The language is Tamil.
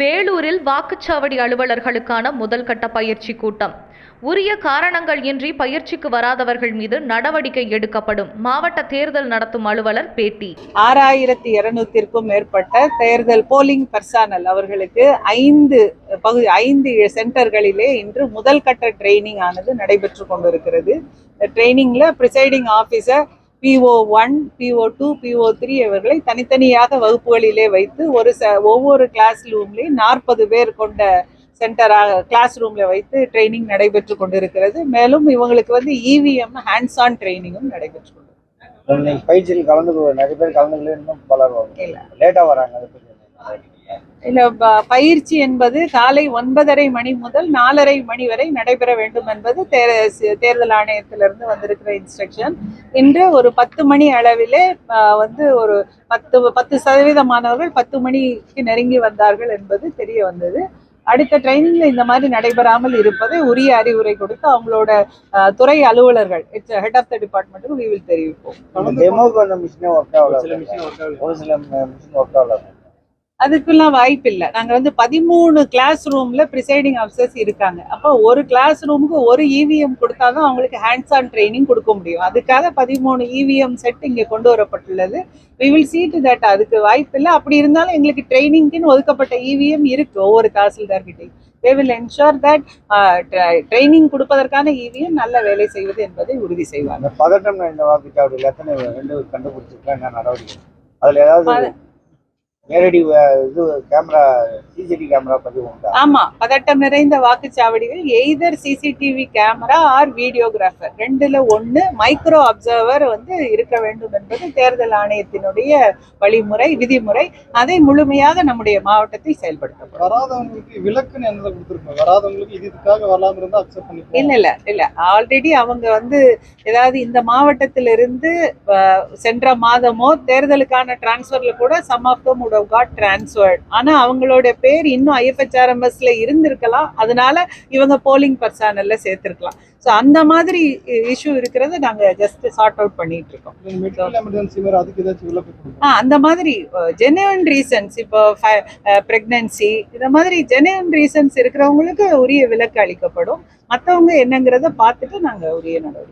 வேலூரில் வாக்குச்சாவடி அலுவலர்களுக்கான முதல் கட்ட பயிற்சி கூட்டம். உரிய காரணங்கள் இன்றி பயிற்சிக்கு வராதவர்கள் மீது நடவடிக்கை எடுக்கப்படும். மாவட்ட தேர்தல் நடத்தும் அலுவலர் பேட்டி. ஆறாயிரத்தி இருநூத்திற்கும் மேற்பட்ட தேர்தல் போலிங் பர்சானல் அவர்களுக்கு ஐந்து பகுதி ஐந்து சென்டர்களிலே இன்று முதல் கட்ட ட்ரைனிங் ஆனது நடைபெற்று கொண்டிருக்கிறது. இந்த ட்ரைனிங்ல presiding officer PO one PO two PO three இவர்களை தனித்தனியாக வகுப்புகளிலே வைத்து ஒரு ச ஒவ்வொரு கிளாஸ் ரூம்லேயும் நாற்பது பேர் கொண்ட சென்டராக கிளாஸ் ரூம்ல வைத்து ட்ரைனிங் நடைபெற்று கொண்டிருக்கிறது மேலும் இவங்களுக்கு வந்து இவிஎம் ஹேண்ட்ஸ் ஆன் ட்ரைனிங்கும் நடைபெற்று இன்னைக்கு பயிற்சியில் கலந்து நிறைய பேர் கலந்துக்கல இன்னும் பலர் இல்ல. லேட்டா வராங்க பயிற்சி என்பது காலை ஒன்பதரை மணி முதல் நாலரை மணி வரை நடைபெற வேண்டும் என்பது தேர்தல் ஆணையத்திலிருந்து வந்திருக்கிற இன்ஸ்ட்ரக்ஷன் இன்று ஒரு பத்து மணி அளவிலே வந்து ஒரு பத்து பத்து சதவீத மாணவர்கள் பத்து மணிக்கு நெருங்கி வந்தார்கள் என்பது தெரிய வந்தது. அடுத்த ட்ரைனிங்ல இந்த மாதிரி நடைபெறாமல் இருப்பதை உரிய அறிவுரை கொடுத்து அவங்களோட துறை அலுவலர்கள் ஹெட் ஆஃப் த டிபார்ட்மெண்ட்டுக்கு we will தெரிவிப்போம். மிஷினே ஒர்க் ஆகல ஒரு சில மிஷின் ஒர்க் ஆகல அதுக்கெல்லாம் வாய்ப்பு இல்லை நாங்க வந்து பதிமூணு கிளாஸ் ரூம்ல ப்ரிசைடிங் ஆஃபீஸர்ஸ் இருக்காங்க. அப்போ ஒரு கிளாஸ் ரூமுக்கு ஒரு இவிஎம் கொடுத்தாதான் அவங்களுக்கு ஹேண்ட்ஸ் ஆன் ட்ரைனிங் கொடுக்க முடியும். அதுக்காக பதிமூணு இவிஎம் செட் இங்க கொண்டு வரப்பட்டுள்ளது. We will to that. அதுக்கு வாய்ப்பு இல்லை அப்படி இருந்தாலும் எங்களுக்கு ட்ரைனிங்க்குன்னு ஒதுக்கப்பட்ட இவிஎம் இருக்கு ஒவ்வொரு தாசில்தார்கிட்டையும். They will ensure that training கொடுப்பதற்கான இவிஎம் நல்ல வேலை செய்வது என்பதை உறுதி செய்வாங்க பதட்டம் இந்த வாக்குச்சாவடியில் எத்தனை கண்டுபிடிச்சிருக்கா என்ன நடவடிக்கை? அதுல ஏதாவது நேரடி இது கேமரா சிசிடிவி கேமரா பதிவு உண்டா? ஆமா பதட்டம் நிறைந்த வாக்குச்சாவடிகள் either CCTV camera or videographer ரெண்டுல ஒண்ணு மைக்ரோ அப்சர்வர் வந்து இருக்க வேண்டும் என்பது தேர்தல் ஆணையத்தினுடைய வழிமுறை விதிமுறை. அதை முழுமையாக நம்முடைய மாவட்டத்தில் செயல்படுத்தப்படும். வராதவங்களுக்கு விலக்குன்னு எந்த கொடுத்துருக்கோம்? வராதவங்களுக்கு இது இதுக்காக வரலாம இருந்தா அக்செப்ட் பண்ணிப்போம் இல்ல இல்ல இல்ல. ஆல்ரெடி அவங்க வந்து ஏதாவது இந்த மாவட்டத்திலிருந்து சென்ற மாதமோ தேர்தலுக்கான டிரான்ஸ்ஃபர்ல கூட some of them would have got transferred. ஆனா அவங்களோட பேர் இன்னும் ஐஎஃப்ஹெச்ஆர்எம்எஸ்ல இருந்திருக்கலாம். அதனால இவங்க போலிங் பர்சனல்ல சேர்த்திருக்கலாம். ஸோ அந்த மாதிரி இஷ்யூ இருக்கிறத நாங்க ஜஸ்ட் சார்ட் அவுட் பண்ணிட்டு இருக்கோம். ஆ அந்த மாதிரி ஜெனுவன் ரீசன்ஸ் இப்போ ப்ரெக்னன்சி இந்த மாதிரி ஜெனுவன் ரீசன்ஸ் இருக்கிறவங்களுக்கு உரிய விலக்கு அளிக்கப்படும். மற்றவங்க என்னங்கிறத பார்த்துட்டு நாங்கள் உரிய நடவடிக்கை